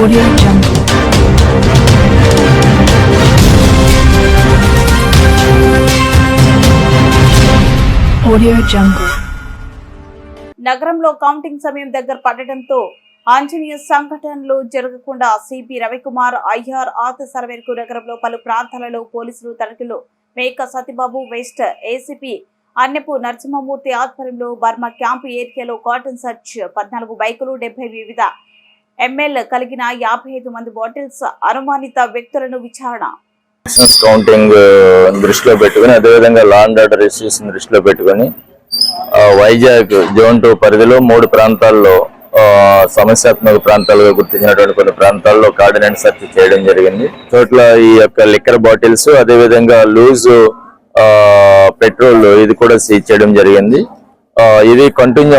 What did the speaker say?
Audio Jungle. Audio Jungle. నగరంలో counting సమయం దగ్గర పడటంతో ఆంజనేయ సంఘటనలు జరగకుండా సిపి రవికుమార్ ఐఆర్ ఆత్ మేరకు నగరంలో పలు ప్రాంతాలలో పోలీసులు తనిఖీలు మేక సతీబాబు వెస్ట్ ఏసీపీ అన్నపు నరసింహమూర్తి ఆధ్వర్యంలో బర్మా క్యాంపు ఏరియాలో కాటన్ సర్చ్ పద్నాలుగు బైకులు డెబ్బై వివిధ ఎంఎల్ కలిగిన యాభై ఐదు మంది బాటిల్స్ అనుమానిత వ్యక్తులను విచారణ. కౌంటింగ్ uh, దృష్టిలో పెట్టుకుని అదేవిధంగా లాండ్ ఆర్డర్ ఇష్యూస్ దృష్టిలో పెట్టుకుని వైజాగ్ జోన్ టూ పరిధిలో మూడు ప్రాంతాల్లో సమస్యాత్మక ప్రాంతాలుగా గుర్తించినటువంటి కొన్ని ప్రాంతాల్లో కార్డినెంట్ సెర్చ్ చేయడం జరిగింది. చోట్ల ఈ యొక్క లిక్కర్ బాటిల్స్ అదేవిధంగా లూజ్ పెట్రోల్ ఇది కూడా సీజ్ చేయడం జరిగింది. ఇది కంటిన్యూ